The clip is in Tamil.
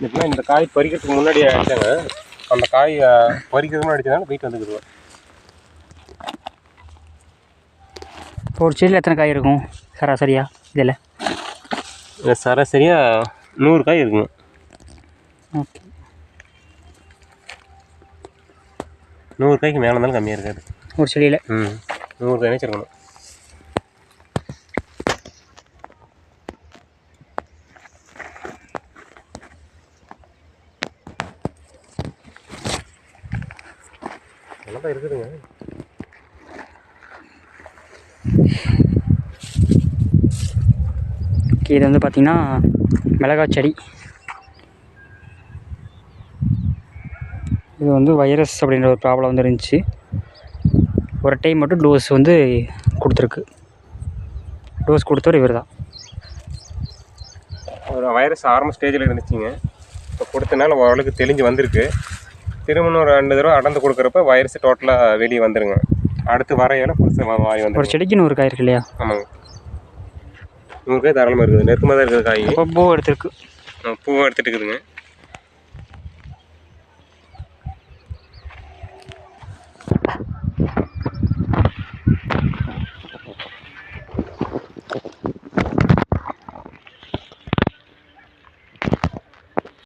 இதுக்குன்னா இந்த காய் பறிக்கிறதுக்கு முன்னாடி அடிச்சாங்க அந்த காய் பறிக்கிறதுக்கு முன்னாடி அடிச்சதால வெயிட் வந்துக்குது இப்போ ஒரு செடியில் எத்தனை காய் இருக்கும்? சராசரியா? இதில்? இது சராசரியாக நூறு காய் இருக்குங்க. ஓகே. நூறு காய்க்கு மேலே இருந்தாலும் கம்மியாக இருக்காது. ஒரு செடியில்? ம் நூறு காய் வச்சிருக்கணும். நல்லா தான் இருக்குதுங்க. இது வந்து பார்த்திங்கன்னா மிளகாய் செடி. இது வந்து வைரஸ் அப்படின்ற ஒரு ப்ராப்ளம் வந்து இருந்துச்சு. ஒரு டைம் மட்டும் டோஸ் வந்து கொடுத்துருக்கு. டோஸ் கொடுத்தவர் இவர் தான் வைரஸ் ஆரம்ப ஸ்டேஜில் இருந்துச்சுங்க. இப்போ கொடுத்தனால ஓரளவுக்கு தெளிஞ்சு வந்திருக்கு. திரும்ப இன்னும் ஒரு ரெண்டு தடவை அடர்ந்து கொடுக்குறப்ப வைரஸ் டோட்டலாக வெளியே வந்துருங்க. அடுத்து வரையில புதுசாக வாய் ஒரு வந்துடும் செடிக்கு நூறு காய் இருக்கு இல்லையா? ஆமாங்க. நூறு காய் தாராளமாக இருக்குது. நெருக்கமாக தான் இருக்குது காய். பூ எடுத்திருக்கு. பூவை எடுத்துட்டு இருக்குதுங்க.